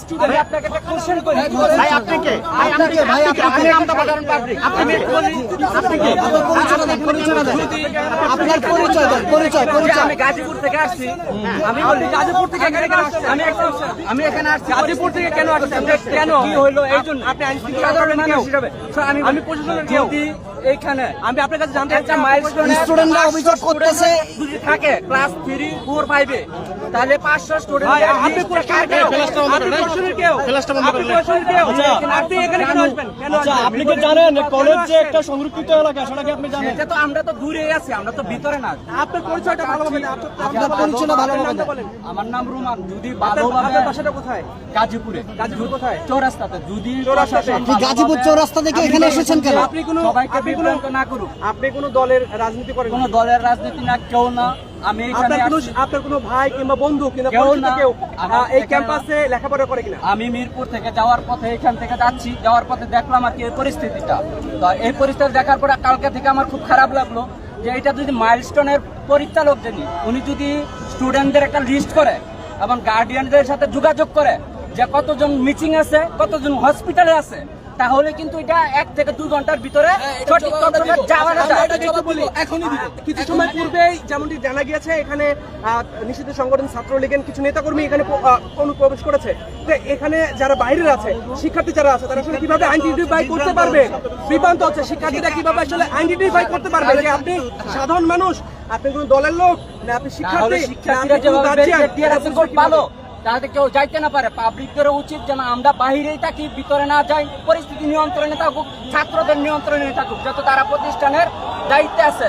Student আপনাকে একটা question করি। ভাই আপনি কে ভাই আপনি কে ভাই আপনি নামটা বলেন পাবলিক। আপনি আপনি কে আপনার পরিচয় দেন পরিচয় আমি গাজীপুর থেকে আসছি আমি গাজীপুর থেকে এখানে আসছি আমি আমি এখানে আসছি। গাজীপুর থেকে কেন আসছি কেন? কি হলো এই আপনি আইন সাধারণ আমি আমি প্রশাসনের কেউ? এইখানে। আমি আপনার কাছে জানতে চাচ্ছি মাইলস্টোন স্টুডেন্টরা অভিযোগ করতেছে। যদি থাকে ক্লাস থ্রি ফোর ফাইভে তাহলে পাঁচশো স্টুডেন্ট আপনি পুরো কার কেউ? আপনি কেউ? আপনি প্রশাসনের কেউ? আপনি এখানে কেন আসবেন? কেন আচ্ছা আপনি কি জানেন কলেজ যে একটা সংরক্ষিত এলাকা সেটা কি আপনি জানেন? এটা তো আমরা তো দূরে আছি আমরা তো ভিতরে না। আপনার পরিচয়টা ভালোভাবে আপনার পরিচয়টা ভালোভাবে দেন আমার নাম রুমান যদি ভালোভাবে বাসাটা কোথায়? গাজীপুরে। গাজীপুর কোথায়? চৌরাস্তাতে। যদি চৌরাস্তাতে। আপনি গাজীপুর চৌরাস্তা থেকে এখানে এসেছেন কেন আপনি কোনো? সবাইকে কোনো না করুক। আপনি কোনো দলের রাজনীতি করেন কোন দলের রাজনীতি না কেউ না। আমি আপনার কোনো আপনার কোনো ভাই কিংবা বন্ধু কিংবা কেউ পরিচিত না। কেউ আমার আহ, এই ক্যাম্পাসে লেখাপড়া করে কিনা? আমি মিরপুর থেকে যাওয়ার পথে এখান থেকে যাচ্ছি। যাওয়ার পথে দেখলাম আর কি এই পরিস্থিতিটা। তো এই পরিস্থিতি দেখার পরে কালকে থেকে আমার খুব খারাপ লাগল যে এটা যদি মাইলস্টোনের পরিচালক যিনি উনি যদি স্টুডেন্টদের একটা লিস্ট করে এবং গার্ডিয়ানদের সাথে যোগাযোগ করে যে কতজন মিচিং আছে কতজন হসপিটালে আছে তাহলে কিন্তু এটা এক থেকে দুই ঘণ্টার ভিতরে সঠিক তথ্যটা যাওয়া যায় একটু বলি, এখনই দিব। কিছু সময় পূর্বেই যেমনটি জানা গিয়েছে এখানে নিষিদ্ধ সংগঠন ছাত্রলীগের কিছু নেতাকর্মী এখানে অনুপ্রবেশ করেছে। তো এখানে যারা বাইরের আছে শিক্ষার্থী যারা আছে তারা আসলে কীভাবে আইডেন্টিফাই করতে পারবে? বিভ্রান্ত হচ্ছে। শিক্ষার্থীরা কীভাবে আসলে আইডেন্টিফাই করতে পারবে? যে আপনি সাধারণ মানুষ আপনি কোনো দলের লোক না আপনি শিক্ষার্থী শিক্ষার্থীরা যেভাবে ভালো যাতে কেউ যাইতে না পারে। পাবলিকদের উচিত যেন আমরা বাহিরেই থাকি, ভিতরে না যাই, পরিস্থিতি নিয়ন্ত্রণে থাকুক, ছাত্রদের নিয়ন্ত্রণে থাকুক, যত তারা প্রতিষ্ঠানের দায়িত্বে আছে।